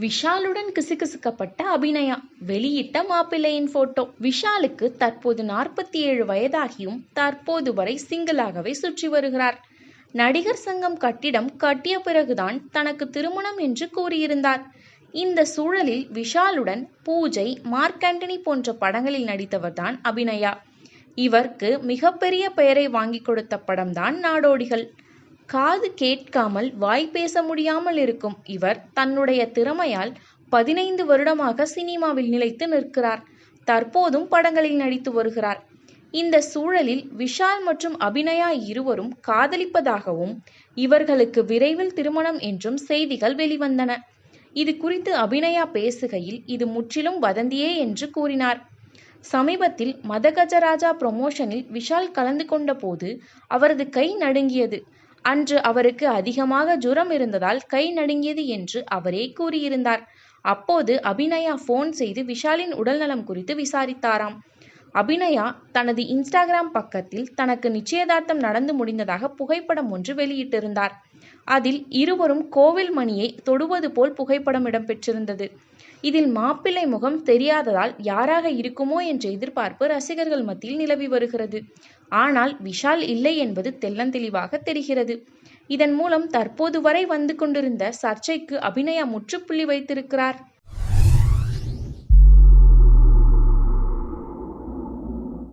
விஷாலுடன் கிசுகிசுக்கப்பட்ட அபிநயா. வெளியிட்ட மாப்பிள்ளையின் போட்டோ விஷாலுக்கு தற்போது நாற்பத்தி ஏழு வயதாகியும் தற்போது வரை சிங்கிளாகவே சுற்றி வருகிறார். நடிகர் சங்கம் கட்டிடம் கட்டிய பிறகுதான் தனக்கு திருமணம் என்று கூறியிருந்தார். இந்த சூழலில் விஷாலுடன் பூஜை மார்க் ஆண்டனி போன்ற படங்களில் நடித்தவர்தான் அபிநயா. இவருக்கு மிகப்பெரிய பெயரை வாங்கி கொடுத்த படம்தான் நாடோடிகள். காது கேட்காமல் வாய் பேச முடியாமல் இருக்கும் இவர் தன்னுடைய திறமையால் பதினைந்து வருடமாக சினிமாவில் நிலைத்து நிற்கிறார். தற்போதும் படங்களில் நடித்து வருகிறார். இந்த சூழலில் விஷால் மற்றும் அபிநயா இருவரும் காதலிப்பதாகவும் இவர்களுக்கு விரைவில் திருமணம் என்றும் செய்திகள் வெளிவந்தன. இது குறித்து அபிநயா பேசுகையில் இது முற்றிலும் வதந்தியே என்று கூறினார். சமீபத்தில் மதகஜராஜா ப்ரொமோஷனில் விஷால் கலந்து கொண்ட போது அவரது கை நடுங்கியது. அன்று அவருக்கு அதிகமாக ஜுரம் இருந்ததால் கை நடுங்கியது என்று அவரே கூறியிருந்தார். அப்போது அபிநயா ஃபோன் செய்து விஷாலின் உடல்நலம் குறித்து விசாரித்தாராம். அபிநயா தனது இன்ஸ்டாகிராம் பக்கத்தில் தனக்கு நிச்சயதார்த்தம் நடந்து முடிந்ததாக புகைப்படம் ஒன்று வெளியிட்டிருந்தார். அதில் இருவரும் கோவில் மணியை தொடுவது போல் புகைப்படம் இடம்பெற்றிருந்தது. இதில் மாப்பிள்ளை முகம் தெரியாததால் யாராக இருக்குமோ என்ற எதிர்பார்ப்பு ரசிகர்கள் மத்தியில் நிலவி வருகிறது. ஆனால் விஷால் இல்லை என்பது தெள்ளந்தெளிவாக தெரிகிறது. இதன் மூலம் தற்போது வரை வந்து கொண்டிருந்த சர்ச்சைக்கு அபிநயா முற்றுப்புள்ளி வைத்திருக்கிறார்.